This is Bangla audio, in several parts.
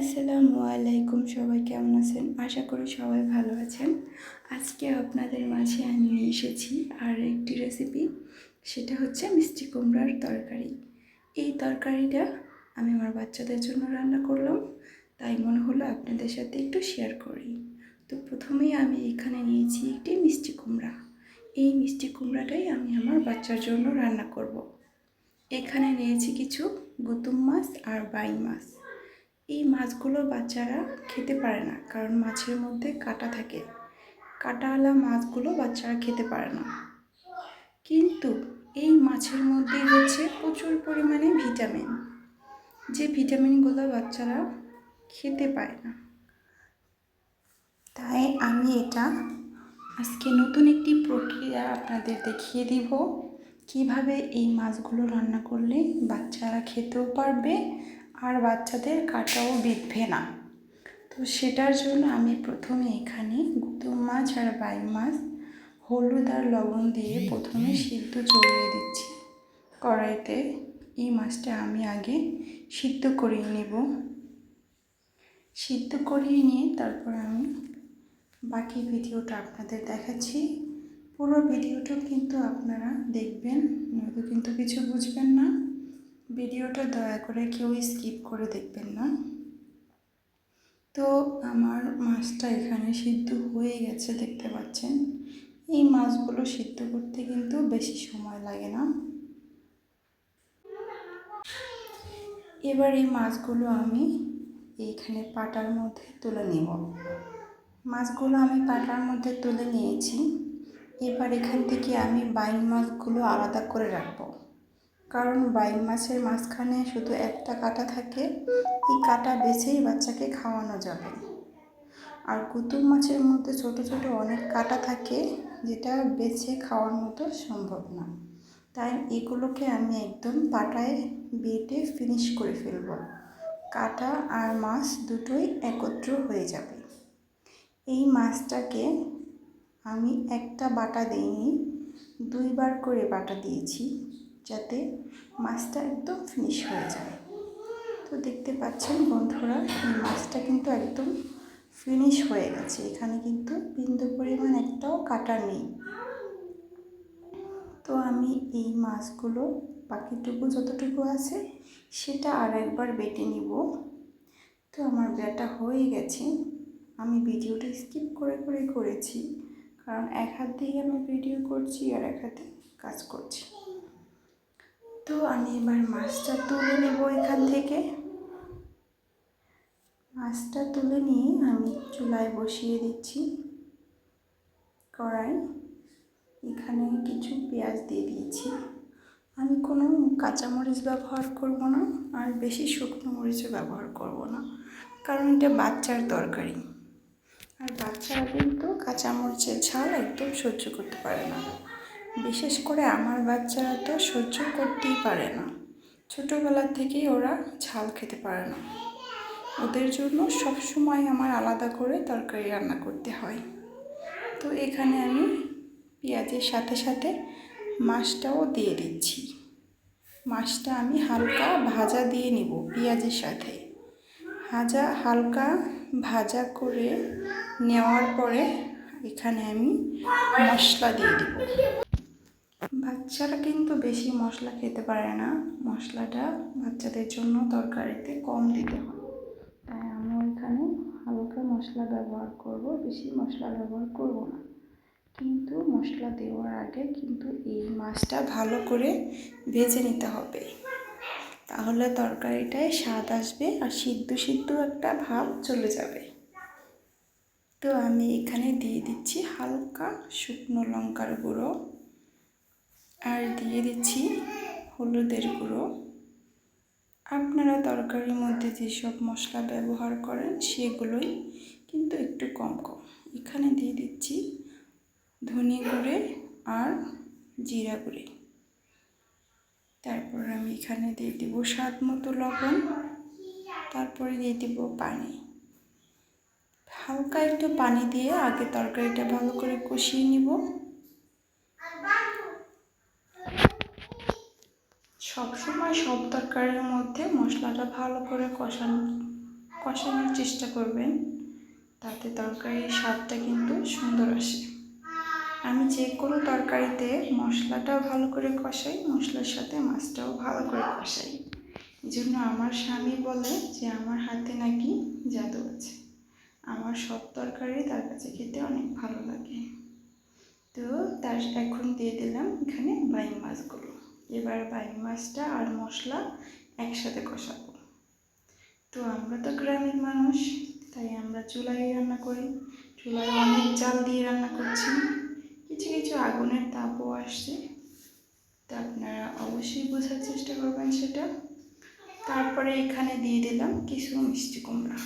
আসসালামু আলাইকুম, সবাই কেমন আছেন? আশা করি সবাই ভালো আছেন। আজকে আপনাদের মাঝে আমি এসেছি আর একটি রেসিপি সেটা হচ্ছে মিষ্টি কুমড়ার তরকারি। এই তরকারিটা আমি আমার বাচ্চাদের জন্য রান্না করলাম, তাই মনে হলো আপনাদের সাথে একটু শেয়ার করি। তো প্রথমেই আমি এখানে নিয়েছি একটি মিষ্টি কুমড়া। এই মিষ্টি কুমড়াটাই আমি আমার বাচ্চার জন্য রান্না করব। এখানে নিয়েছি কিছু গুতুম মাছ আর বাই মাছ। এই মাছগুলো বাচ্চারা খেতে পারে না, কারণ মাছের মধ্যে কাটা থাকে। কাটাওয়ালা মাছগুলো বাচ্চারা খেতে পারে না। কিন্তু এই মাছের মধ্যে হচ্ছে প্রচুর পরিমাণে ভিটামিন। যে ভিটামিনগুলো বাচ্চারা খেতে পায় না। তাই আমি এটা আজকে নতুন একটি প্রক্রিয়া আপনাদের দেখিয়ে দিব। কীভাবে এই মাছগুলো রান্না করলে বাচ্চারা খেতেও পারবে আর বাচ্চাদের কাটাও বিধবে না। তো সেটার জন্য আমি প্রথমে এখানে গুতুম মাছ আর বাই মাছ, হলুদ আর লবণ দিয়ে প্রথমে সিদ্ধ চড়িয়ে দিচ্ছি। কড়াইতে এই মাছটা আমি আগে সিদ্ধ করিয়ে নেব। সিদ্ধ করিয়ে নিয়ে তারপর আমি বাকি ভিডিওটা আপনাদের দেখাচ্ছি। পুরো ভিডিওটা কিন্তু আপনারা দেখবেন, নয়তো কিন্তু কিছু বুঝবেন না। ভিডিওটা দয়া করে কেউ স্কিপ করে দেখবেন না। তো আমার মাছটা এখানে সিদ্ধ হয়ে গেছে, দেখতে পাচ্ছেন? এই মাছগুলো সিদ্ধ করতে কিন্তু বেশি সময় লাগে না। এবার এই মাছগুলো আমি এইখানে পাটার মধ্যে তুলে নেব। মাছগুলো আমি পাটার মধ্যে তুলে নিয়েছি। এবার এখান থেকে আমি বাইন মাছগুলো আলাদা করে রাখব। কারণ বাইন মাছের মাঝখানে শুধু একটা কাটা থাকে, এই কাটা বেছেই বাচ্চাকে খাওয়ানো যাবে। আর কুতুব মাছের মধ্যে ছোট ছোট অনেক কাটা থাকে, যেটা বেছে খাওয়ার মতো সম্ভব না। তাই এগুলোকে আমি একদম পাটায় বেটে ফিনিশ করে ফেলব। কাটা আর মাছ দুটোই একত্র হয়ে যাবে। এই মাছটাকে আমি একটা বাটা দিইনি, দুইবার করে বাটা দিয়েছি। যাতে মাছটা একদম ফিনিশ হয়ে যায়। তো দেখতে পাচ্ছেন বন্ধুরা, এই মাছটা কিন্তু একদম ফিনিশ হয়ে গেছে। এখানে কিন্তু বিন্দু পরিমাণ একটাও কাটা নেই। তো আমি এই মাছগুলো, বাকিটুকু যতটুকু আছে, সেটা আর একবার বেটে নিব। তো আমার বেটা হয়ে গেছে। আমি ভিডিওটা স্কিপ করে করে করেছি, কারণ এক হাত দিয়ে আমি ভিডিও করছি আর এক হাতে কাজ করছি। তো আমি এবার মাছটা তুলে নেব এখান থেকে। মাছটা তুলে নিয়ে আমি চুলায় বসিয়ে দিচ্ছি কড়াই। এখানে কিছু পেঁয়াজ দিয়ে দিয়েছি। আমি কোনো কাঁচামরিচ ব্যবহার করব না আর বেশি শুকনো মরিচও ব্যবহার করব না, কারণ এটা বাচ্চার তরকারি। আর বাচ্চারা কিন্তু কাঁচামরিচের ঝাল একদম সহ্য করতে পারে না। বিশেষ করে আমার বাচ্চারা তো সহ্য করতেই পারে না। ছোটোবেলা থেকেই ওরা ঝাল খেতে পারে না। ওদের জন্য সব সময় আমার আলাদা করে তরকারি রান্না করতে হয়। তো এখানে আমি পেঁয়াজের সাথে সাথে মাছটাও দিয়ে দিচ্ছি। মাছটা আমি হালকা ভাজা দিয়ে নিব পেঁয়াজের সাথে। ভাজা, হালকা ভাজা করে নেওয়ার পরে এখানে আমি মশলা দিয়ে দিব। বাচ্চারা কিন্তু বেশি মশলা খেতে পারে না। মশলাটা বাচ্চাদের জন্য তরকারিতে কম দিতে হয়। তাই আমি ওইখানে হালকা মশলা ব্যবহার করব, বেশি মশলা ব্যবহার করব না। কিন্তু মশলা দেওয়ার আগে কিন্তু এই মাছটা ভালো করে ভেজে নিতে হবে। তাহলে তরকারিটায় স্বাদ আসবে আর সিদ্ধ সিদ্ধ একটা ভাব চলে যাবে। তো আমি এখানে দিয়ে দিচ্ছি হালকা শুকনো লঙ্কার গুঁড়ো। আর দিয়ে দিচ্ছি হলুদের গুঁড়ো। আপনারা তরকারির মধ্যে যেসব মশলা ব্যবহার করেন সেগুলোই কিন্তু একটু কম কম। এখানে দিয়ে দিচ্ছি ধনে গুঁড়ে আর জিরা গুঁড়ে। তারপর আমি এখানে দিয়ে দিব স্বাদ মতো লবণ। তারপরে দিয়ে দিব পানি। হালকা একটু পানি দিয়ে আগে তরকারিটা ভালো করে কষিয়ে নিব। সবসময় সব তরকারির মধ্যে মশলাটা ভালো করে কষানো, কষানোর চেষ্টা করবেন। তাতে তরকারির স্বাদটা কিন্তু সুন্দর আসে। আমি যে কোনো তরকারিতে মশলাটাও ভালো করে কষাই, মশলার সাথে মাছটাও ভালো করে কষাই। এই জন্য আমার স্বামী বলে যে, আমার হাতে নাকি জাদু আছে। আমার সব তরকারি তার কাছে খেতে অনেক ভালো লাগে। তো তার এখন দিয়ে দিলাম এখানে বাইং মাছগুলো। এবার বাইং মাছটা আর মশলা একসাথে কষাবো। তো আমরা তো গ্রামের মানুষ, তাই আমরা চুলায় রান্না করি। চুলায় অনেক জাল দিয়ে রান্না করছি। কিছু কিছু আগুনের তাপও আসছে। তা আপনারা অবশ্যই বোঝার চেষ্টা করবেন সেটা। তারপরে এখানে দিয়ে দিলাম কিছু মিষ্টি কুমড়া।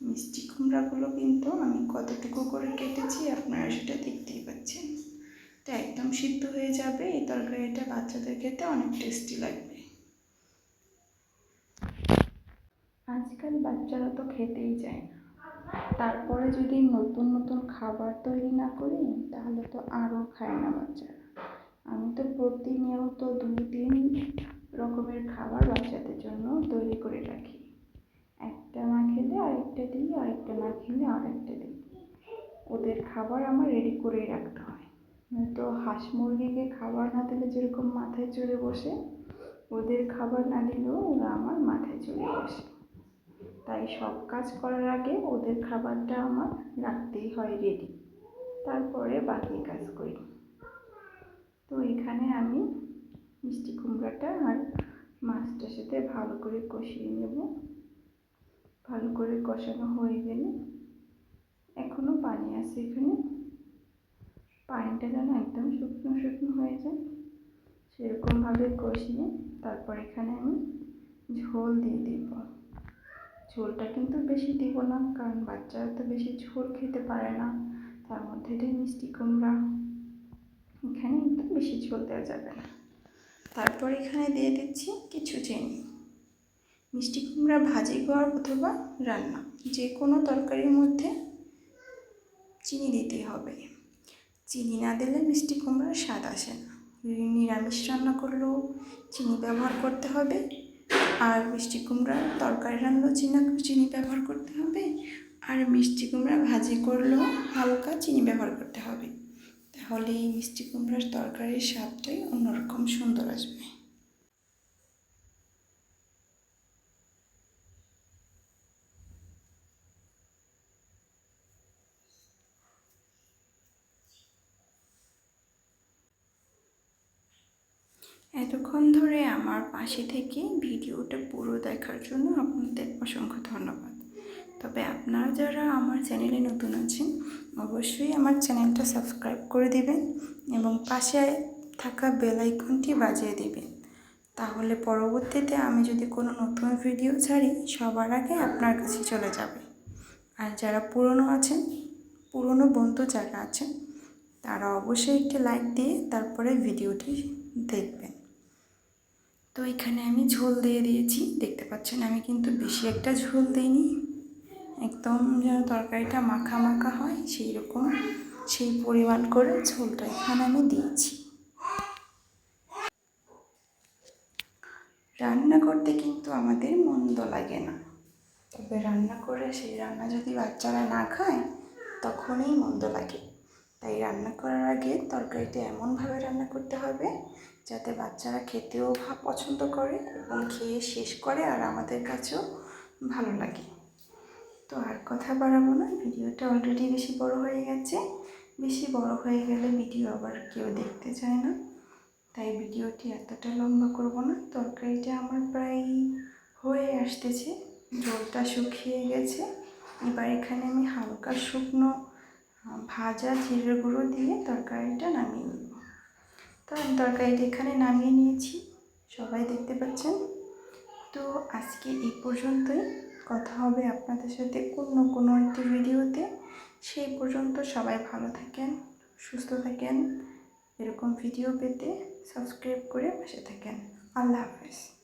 মিষ্টি কুমড়াগুলো কিন্তু আমি কতটুকু করে কেটেছি আপনারা সেটা দেখতেই পাচ্ছেন। তো একদম সিদ্ধ হয়ে যাবে, এই তরকারিটা বাচ্চাদের খেতে অনেক টেস্টি লাগবে। আজকাল বাচ্চারা তো খেতেই চায় না। তারপরে যদি নতুন নতুন খাবার তৈরি না করি, তাহলে তো আরও খায় না বাচ্চারা। আমি তো প্রতিনিয়ত দুই তিন রকমের খাবার বাচ্চাদের জন্য তৈরি করে রাখি। একটা না খেলে আরেকটা দিই, আরেকটা না খেলে আরেকটা দিই। ওদের খাবার আমার রেডি করেই রাখতে হয়। নয়তো হাঁস মুরগিকে খাবার না দিলে যেরকম মাথায় চড়ে বসে, ওদের খাবার না দিলেও ওরা আমার মাথায় চড়ে বসে। তাই সব কাজ করার আগে ওদের খাবারটা আমার রাখতেই হয় রেডি তারপরে বাকি কাজ করি। তো এখানে আমি মিষ্টি কুমড়াটা আর মাছটার সাথে ভালো করে কষিয়ে নেব। ভালো করে কষানো হয়ে গেলে এখনও পানি আছে এখানে। পানিটা যেন একদম শুকনো শুকনো হয়ে যায়। সেরকমভাবে কষিয়ে তারপর এখানে আমি ঝোল দিয়ে দিব। ঝোলটা কিন্তু বেশি দিব না, কারণ বাচ্চারা তো বেশি ঝোল খেতে পারে না। তার মধ্যে দিয়ে মিষ্টি কুমড়া, এখানে কিন্তু বেশি ঝোল দেওয়া যাবে না। তারপর এখানে দিয়ে দিচ্ছি কিছু চিনি। মিষ্টি কুমড়া ভাজি করা অথবা রান্না, যে কোনো তরকারির মধ্যে চিনি দিতে হবে। চিনি না দিলে মিষ্টি কুমড়ার স্বাদ আসে না। নিরামিষ রান্না করলেও চিনি ব্যবহার করতে হবে আর মিষ্টি কুমড়ার তরকারি রান্নাও চিনা চিনি ব্যবহার করতে হবে আর মিষ্টি কুমড়া ভাজি করলেও হালকা চিনি ব্যবহার করতে হবে। তাহলে এই মিষ্টি কুমড়ার তরকারির স্বাদটাই অন্যরকম সুন্দর আসবে। এতক্ষণ ধরে আমার পাশে থেকে ভিডিওটা পুরো দেখার জন্য আপনাদের অসংখ্য ধন্যবাদ। তবে আপনারা যারা আমার চ্যানেলে নতুন আছেন, অবশ্যই আমার চ্যানেলটা সাবস্ক্রাইব করে দিবেন এবং পাশে থাকা বেল আইকনটি বাজিয়ে দিবেন। তাহলে পরবর্তীতে আমি যদি কোনো নতুন ভিডিও ছাড়ি, সবার আগে আপনার কাছে চলে যাবে। আর যারা পুরনো আছেন, পুরনো বন্ধু যারা আছেন, তারা অবশ্যই একটি লাইক দিয়ে তারপরে ভিডিওটি দেখবেন। তো এখানে আমি ঝোল দিয়ে দিয়েছি। দেখতে পাচ্ছেন, আমি কিন্তু বেশি একটা ঝোল দিইনি। একদম যেন তরকারিটা মাখা মাখা হয় সেই রকম সেই পরিমাণ করে ঝোলটা এখানে আমি দিয়েছি। রান্না করতে কিন্তু আমাদের মন্দ লাগে না। তবে রান্না করে সেই রান্না যদি বাচ্চারা না খায়, তখনই মন্দ লাগে। তাই রান্না করার আগে তরকারিটা এমনভাবে রান্না করতে হবে যাতে বাচ্চারা খেতেও পছন্দ করে এবং খেয়ে শেষ করে আর আমাদের কাছেও ভালো লাগে। তো আর কথা বাড়াবো না, ভিডিওটা অলরেডি বেশি বড় হয়ে গেছে। বেশি বড় হয়ে গেলে ভিডিও আবার কেউ দেখতে চায় না। তাই ভিডিওটি এতটা লম্বা করব না, তরকারিটা আমার প্রায় হয়ে আসতেছে, জলটা শুকিয়ে গেছে। এবার এখানে আমি হালকা শুকনো ভাজা জিরে গুঁড়ো দিয়ে তরকারিটা নামিয়ে নেব। তো আমি তরকারিটা এখানে নামিয়ে নিয়েছি, সবাই দেখতে পাচ্ছেন। তো আজকে এই পর্যন্তই, কথা হবে আপনাদের সাথে অন্য কোনো একটি ভিডিওতে। সেই পর্যন্ত সবাই ভালো থাকেন, সুস্থ থাকেন, এরকম ভিডিও পেতে সাবস্ক্রাইব করে পাশে থাকেন। আল্লাহ হাফেজ।